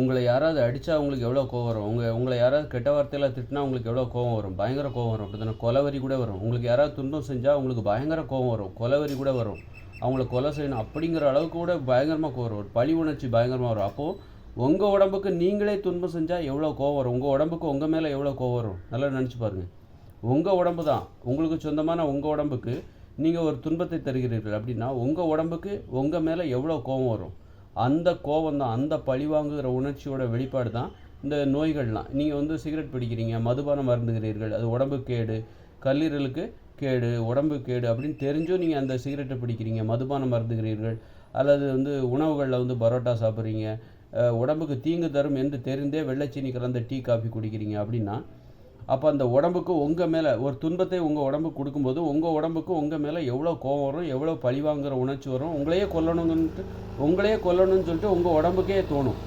உங்களை யாராவது அடித்தா உங்களுக்கு எவ்வளோ கோவம் வரும்? உங்கள் உங்களை யாராவது கெட்ட வார்த்தையில் திட்டினா உங்களுக்கு எவ்வளோ கோவம் வரும்? பயங்கர கோவம் வரும். அப்படி தானே? கொலவரி கூட வரும். உங்களுக்கு யாராவது துன்பம் செஞ்சால் உங்களுக்கு பயங்கர கோவம் வரும். கொலவரி கூட வரும். அவங்கள கொலை செய்யணும் அப்படிங்கிற அளவுக்கு கூட பயங்கரமாக கோவம் வரும். ஒரு பழி உணர்ச்சி பயங்கரமாக வரும். அப்போது உங்கள் உடம்புக்கு நீங்களே துன்பம் செஞ்சால் எவ்வளோ கோவம் வரும்? உங்கள் உடம்புக்கு உங்கள் மேலே எவ்வளோ கோவம் வரும்? நல்லா நினச்சி பாருங்கள் உங்கள் உடம்பு தான். உங்களுக்கு சொந்தமான உங்கள் உடம்புக்கு நீங்கள் ஒரு துன்பத்தை தருகிறீர்கள். அப்படின்னா உங்கள் உடம்புக்கு உங்கள் மேலே எவ்வளோ கோவம் வரும்? அந்த கோபம் தான் அந்த பழிவாங்குகிற உணர்ச்சியோட வெளிப்பாடு தான் இந்த நோய்கள்லாம். நீங்கள் வந்து சிகரெட் பிடிக்கிறீங்க மதுபானம் மருந்துகிறீர்கள் அது உடம்புக்கு கேடு கல்லீரலுக்கு கேடு உடம்பு கேடு அப்படின்னு தெரிஞ்சும் நீங்கள் அந்த சிகரெட்டை பிடிக்கிறீங்க மதுபானம் மருந்துகிறீர்கள் அல்லது வந்து உணவுகளில் வந்து பரோட்டா சாப்பிட்றீங்க உடம்புக்கு தீங்கு தரும் என்று தெரிந்தே வெள்ளைச்சீனி கலந்த டீ காஃபி குடிக்கிறீங்க அப்படின்னா அப்போ அந்த உடம்புக்கு உங்கள் மேலே ஒரு துன்பத்தை உங்கள் உடம்புக்கு கொடுக்கும்போது உங்கள் உடம்புக்கு உங்கள் மேலே எவ்வளோ கோவம் வரும் எவ்வளோ பழிவாங்குற உணர்ச்சி வரும் உங்களையே கொல்லணுங்கன்ட்டு உங்களையே கொல்லணும்னு சொல்லிட்டு உங்கள் உடம்புக்கே தோணும்.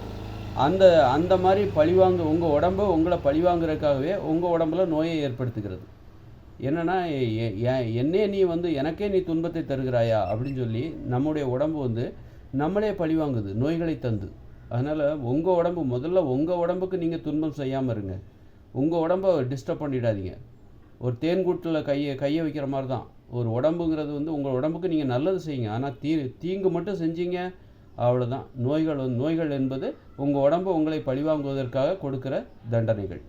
அந்த அந்த மாதிரி பழிவாங்க உங்கள் உடம்பு உங்களை பழிவாங்குறதுக்காகவே உங்கள் உடம்புல நோயை ஏற்படுத்துகிறது. என்னென்னா எ- என்னே நீ வந்து எனக்கே நீ துன்பத்தை தருகிறாயா அப்படின்னு சொல்லி நம்முடைய உடம்பு வந்து நம்மளே பழிவாங்குது நோய்களை தந்து. அதனால் உங்கள் உடம்பு முதல்ல உங்கள் உடம்புக்கு நீங்கள் துன்பம் செய்யாமல் இருங்க. உங்கள் உடம்பை டிஸ்டர்ப் பண்ணிடாதீங்க. ஒரு தேன்கூட்டில் கையை கையை வைக்கிற மாதிரி தான் ஒரு உடம்புங்கிறது வந்து உங்கள் உடம்புக்கு நீங்கள் நல்லது செய்யுங்க. ஆனால் தீ தீங்கு மட்டும் செஞ்சீங்க அவ்வளோதான் நோய்கள் வந்து நோய்கள் என்பது உங்கள் உடம்பு உங்களை பழிவாங்குவதற்காக கொடுக்கிற தண்டனைகள்.